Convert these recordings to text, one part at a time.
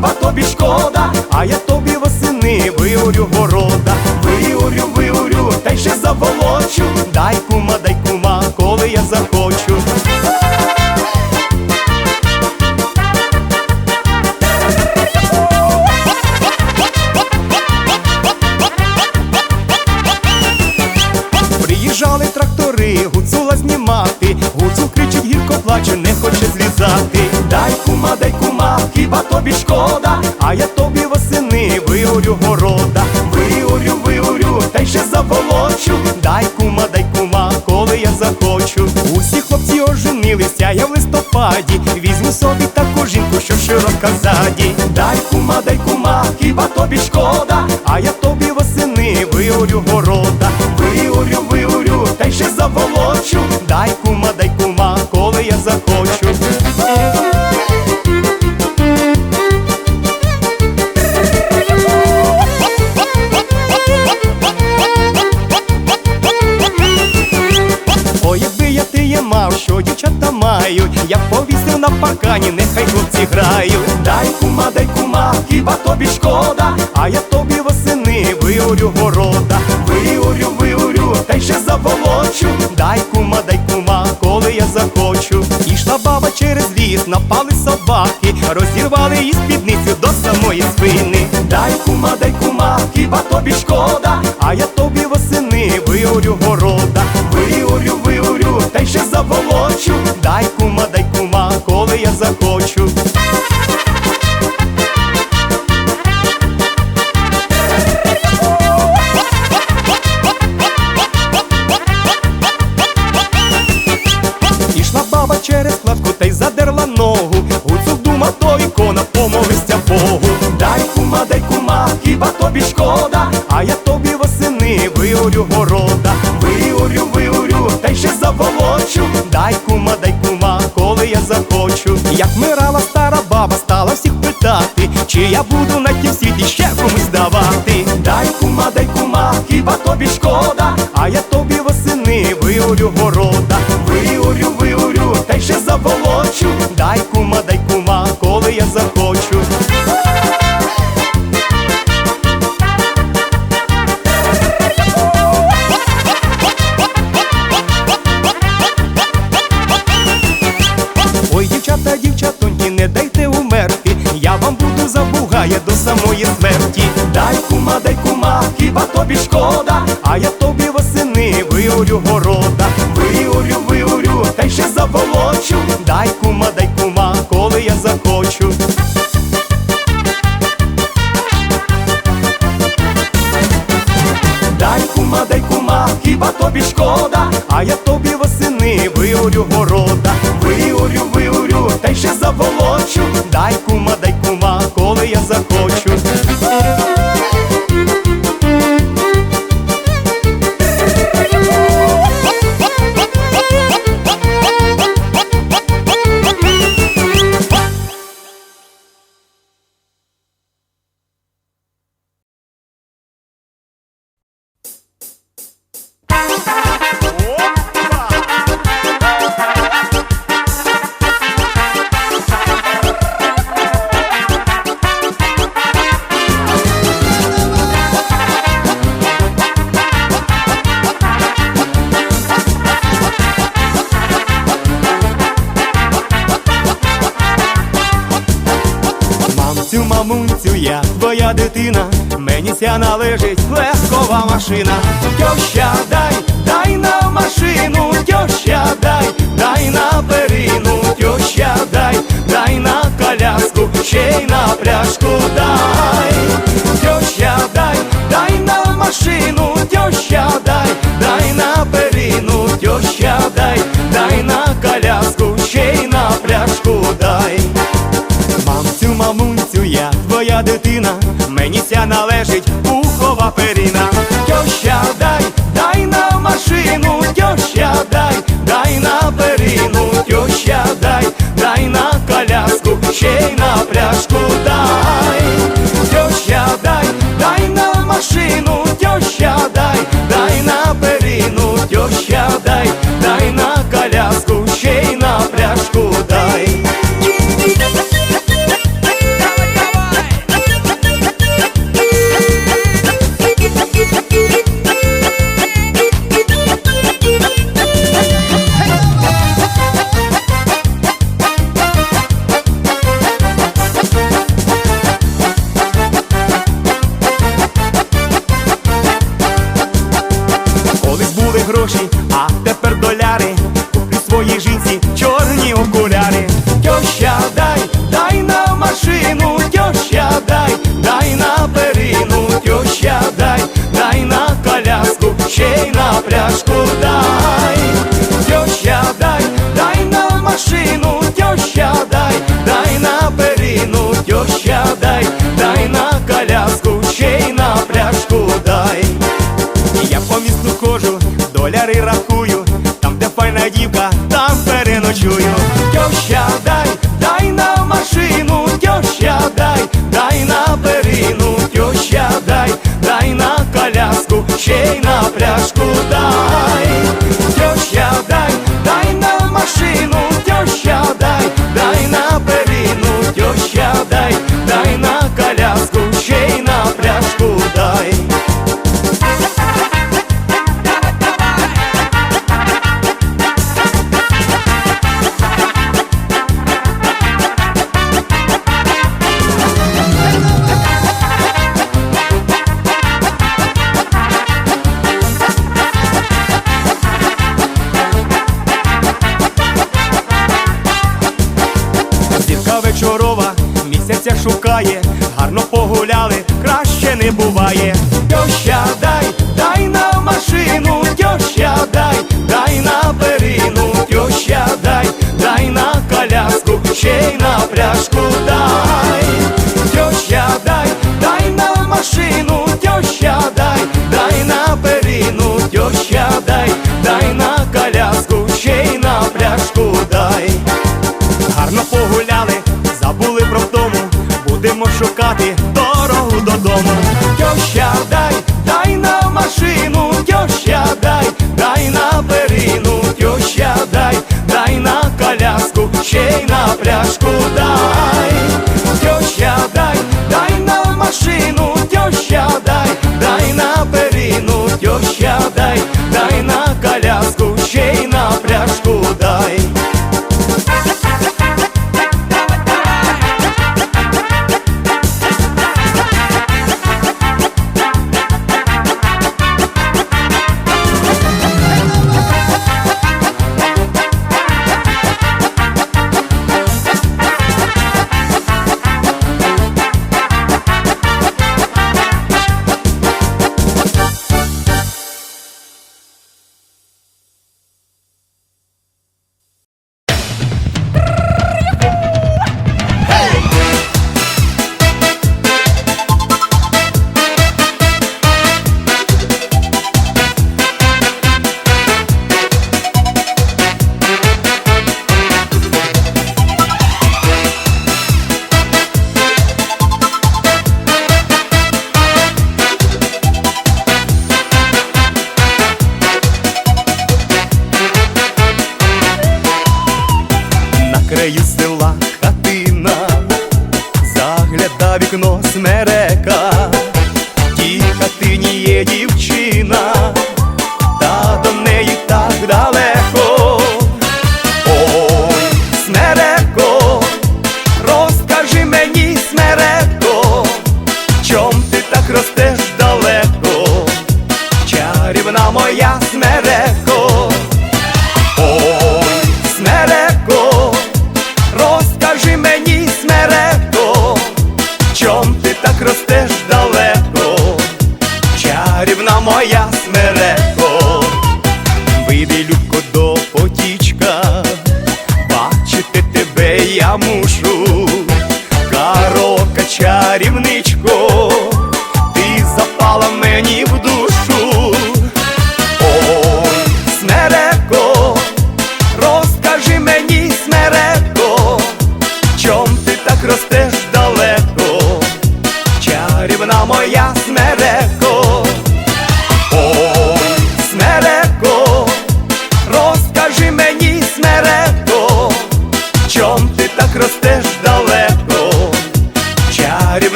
хіба тобі шкода, а я тобі восени виорю города, виорю, виорю, та й ще заволочу. Дай кума, дай кума, коли я захочу. Що ззаді. Дай кума, дай кума, хіба тобі шкода, а я тобі восени виорю города, через ліс, напали собаки, розірвали її спідницю до самої спини. Дай кума, дай кума, хіба тобі шкода, а я тобі восени виорю города, виорю, виорю, та й ще заволочу. Дай кума, дай кума, коли я захочу. Як мирала стара баба, стала всіх питати, чи я буду на тім світі ще комусь давати. Дай кума, дай кума, хіба тобі шкода, а я тобі восени виорю города, виорю, виорю, та й ще заволочу. Дай кума, тобі а я тобі восени виорю города, виорю, виорю, та ще заволочу. Дай кума, дай кума, коли я захочу. Дай кума, дай кума, хіба тобі шкода, а я тобі восени виорю города, виорю, виорю, та ще заволочу. Дай кума, дай кума, коли я захочу. Мені ся належить легкова машина. Тьоща, дай, дай на машину, тьоща, дай, дай на перину, тьоща, дай, дай на коляску, ще й на пляшку дай.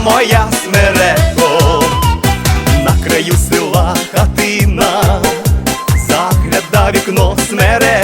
Моя смерехо, на краю села хатина, загляда вікно смере.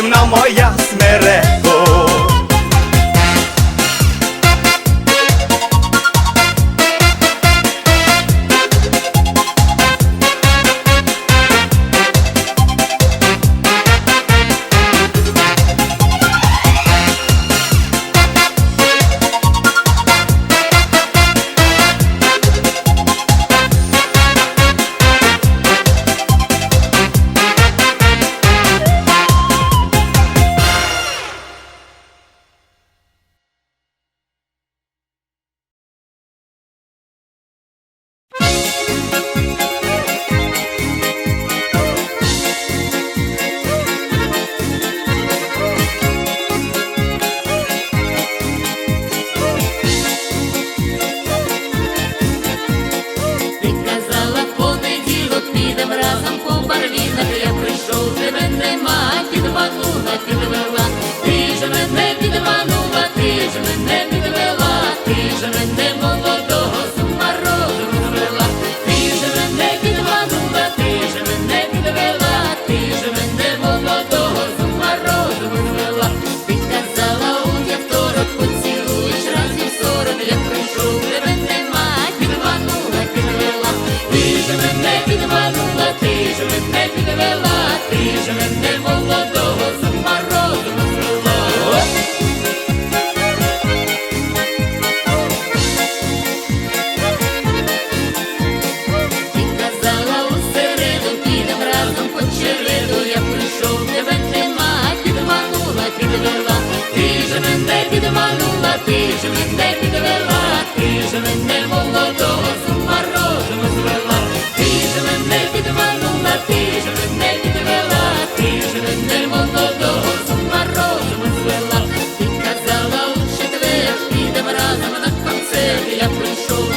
земна моя смире. я прийшов.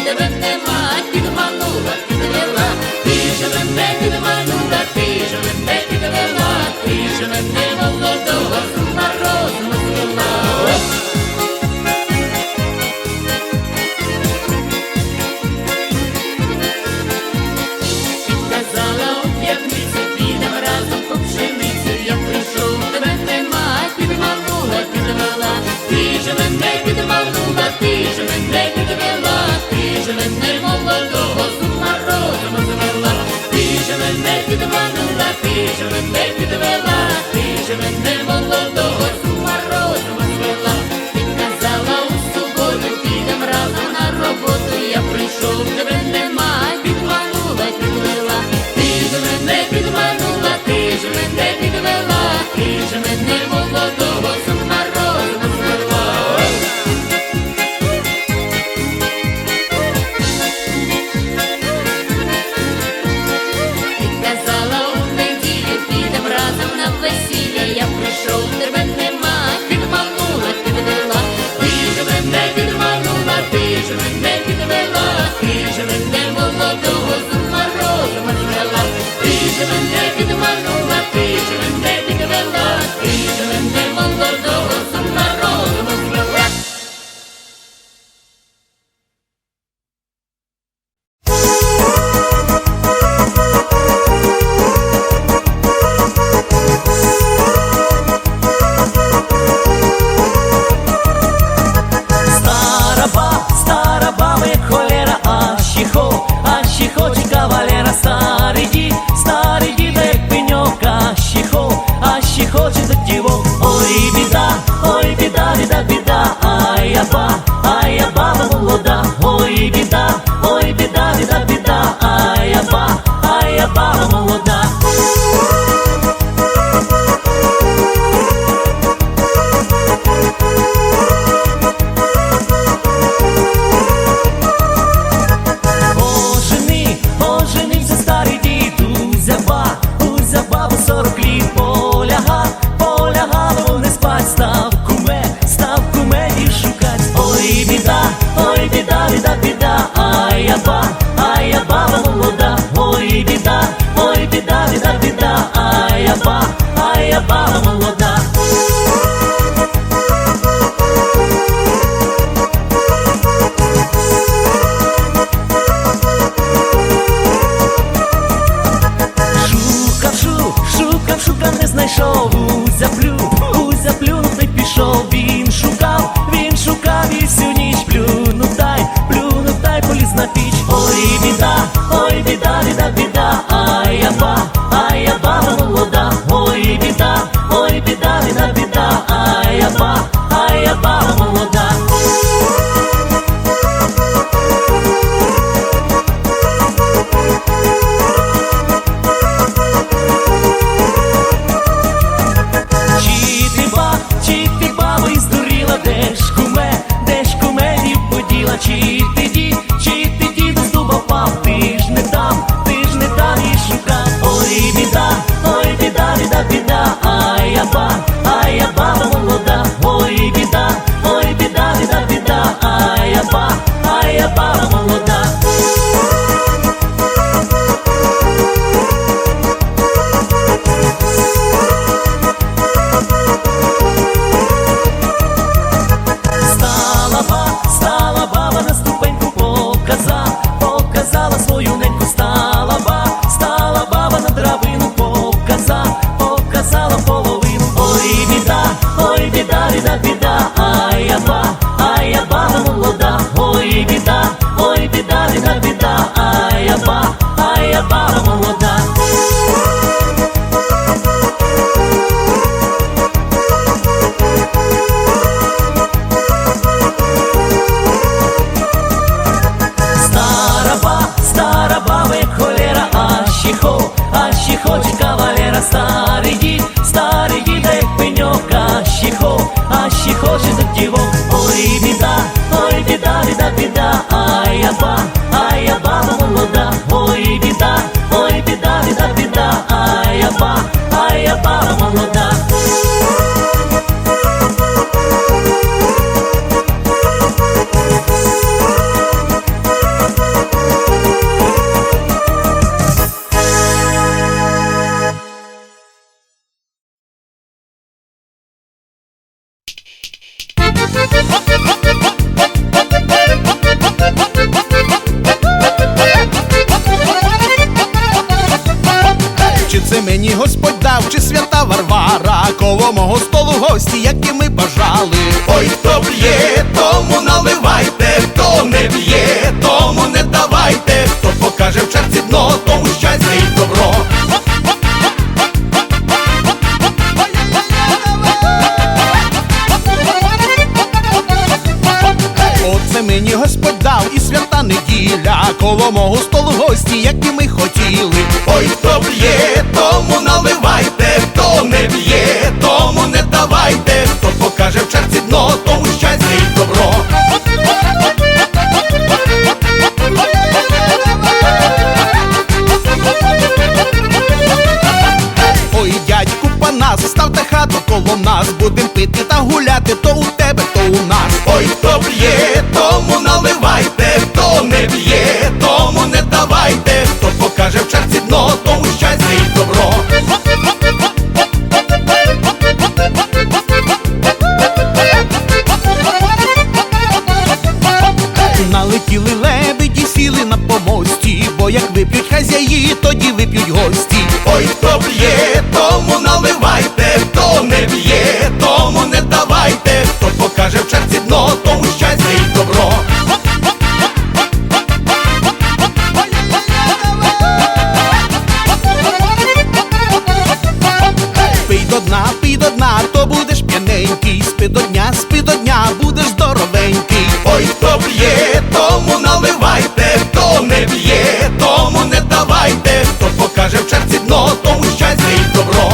то будеш п'яненький, спи до дня, спи до дня, будеш здоровенький. Ой, хто п'є, тому наливайте, хто не п'є, тому не давайте, хто покаже в черзі дно, тому щастя і добро.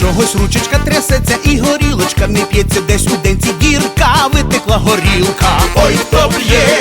Чогось ручечка трясеться і горілочка не п'ється десь у денці дірка, витекла горілка. Ой, хто п'є.